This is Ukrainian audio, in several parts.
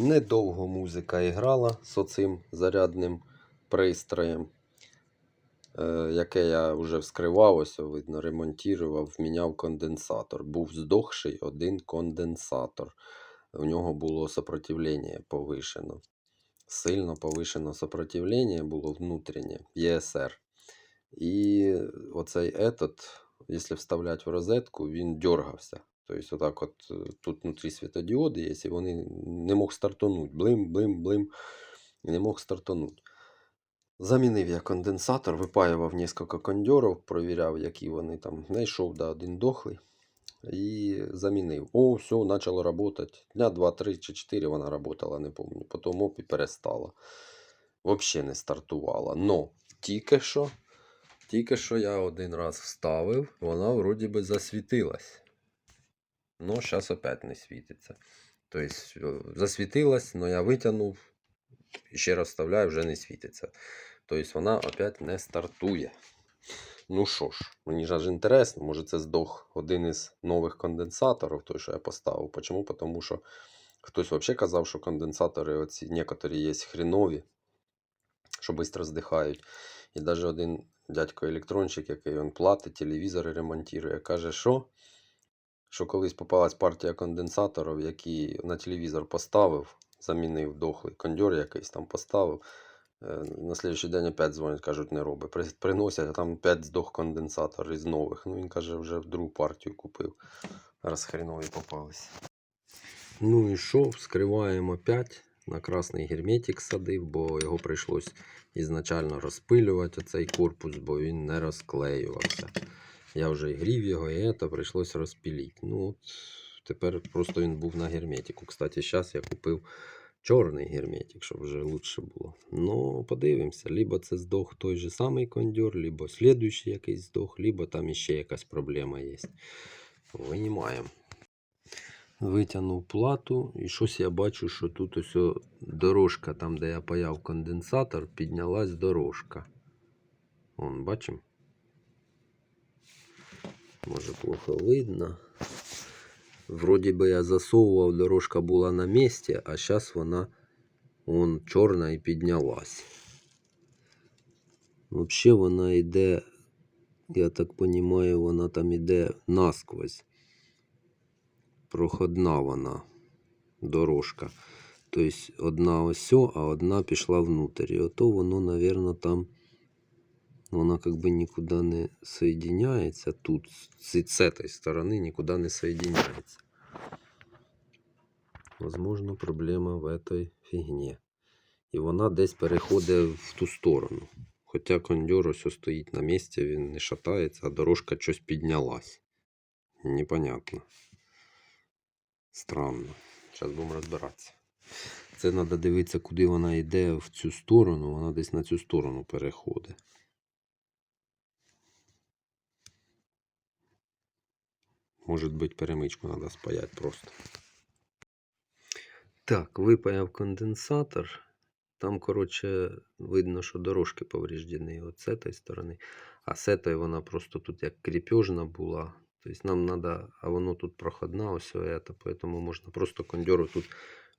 Недовго музика іграла з оцим зарядним пристроєм, е, яке я вже вскривав, ось видно, ремонтував, міняв конденсатор. Був здохший один конденсатор. У нього було сопротивлення повишено. Сильно повишено сопротивлення було внутрішнє, ЄСР. І оцей етот, якщо вставляти в розетку, він дергався. Тобто, отак от е, тут внутрі світодіоди є, і вони не мог стартануть. Блим, блим, блим. Не мог стартануть. Замінив я конденсатор, випаював кілька кондьорів, провіряв, які вони там. Знайшов да, один дохлий. І замінив. О, все, почало працювати. Дня 2, 3 чи 4 вона працювала, не пам'ятаю. Потім оп і перестала. Взагалі не стартувала. Но тільки що, тільки що я один раз вставив, вона вроді би засвітилась. Ну, зараз опять не світиться. Тобто засвітилась, але я витягнув ще раз вставляю, вже не світиться. Тобто вона опять не стартує. Ну що ж, мені ж інтересно, може це здох один із нових конденсаторів, той, що я поставив. Почому? Тому що хтось взагалі казав, що конденсатори оці некоторі є хрінові, що швидко здихають. І навіть один дядько-електронщик, який він платить, телевізори ремонтує, каже, що що колись попалась партія конденсаторів, які на телевізор поставив, замінив дохлий кондьор якийсь там поставив. Е, На слідчий день опять дзвонять, кажуть, не робить. Приносять, а там 5 здох конденсатор із нових. Ну він каже, вже в другу партію купив. Раз хренові попались. Ну і що, вскриваємо 5. На красний герметик садив, бо його прийшлось ізначально розпилювати оцей корпус, бо він не розклеювався. Я вже і грів його, і це прийшлось розпілити. Ну, от тепер просто він був на герметику. Кстати, зараз я купив чорний герметик, щоб вже лучше було. Ну, подивимося, либо це здох той же самий кондьор, либо слідуючий якийсь здох, либо там іще якась проблема є. Винімаємо. Витягнув плату, і щось я бачу, що тут ось дорожка, там, де я паяв конденсатор, піднялась дорожка. Вон, бачимо? Може плохо видно. Вроді би я засовував, дорожка була на місці, а зараз вона вон чорна і піднялась. Взагалі вона йде, я так розумію, вона там йде насквозь. Проходна вона дорожка. Тобто одна ось, о, а одна пішла внутрь. І ото воно, мабуть, там вона как бы никуда не соединяется тут с, с этой стороны никуда не соединяется возможно проблема в этой фігні і вона десь переходить в ту сторону хоча кондьор ось стоїть на місці він не шатається а дорожка щось піднялась непонятно странно зараз будемо розбиратися це треба дивитися куди вона йде в цю сторону вона десь на цю сторону переходить Может быть, перемичку надо спаять просто. Так, випаяв конденсатор. Там, коротше, видно, що дорожки повреждені от з цієї сторони. А з цієї вона просто тут як кріпежна була. Тобто нам треба, а воно тут проходна, ось это, поэтому можна просто кондьору тут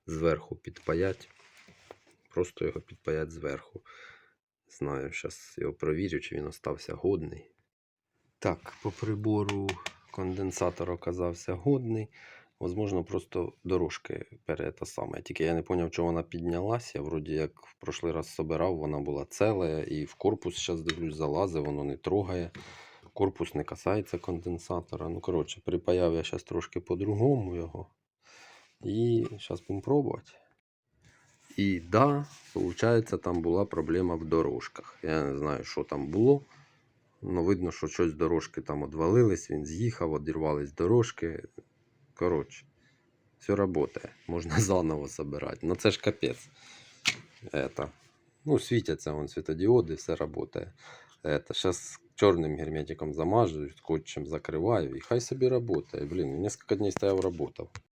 зверху підпаяти. Просто його підпаяти зверху. Знаю, зараз його провірю, чи він остався годний. Так, по прибору конденсатор оказався годний. Возможно, просто дорожки пере те саме. Тільки я не зрозумів, чого вона піднялася. Я вроді як в прошлий раз собирав, вона була ціла. І в корпус зараз дивлюсь, залазить, воно не трогає. Корпус не касається конденсатора. Ну, коротше, припаяв я зараз трошки по-другому його. І зараз будемо пробувати. І да, виходить, там була проблема в дорожках. Я не знаю, що там було. Ну, видно, що щось дорожки там одвалились, він з'їхав, одірвались дорожки. Коротше, все працює. Можна заново собирати. Ну це ж капець. Это. Ну, світяться вон світодіоди, все працює. Это. Зараз чорним герметиком замажу, скотчем закриваю і хай собі працює. Блін, несколько днів стояв, працював.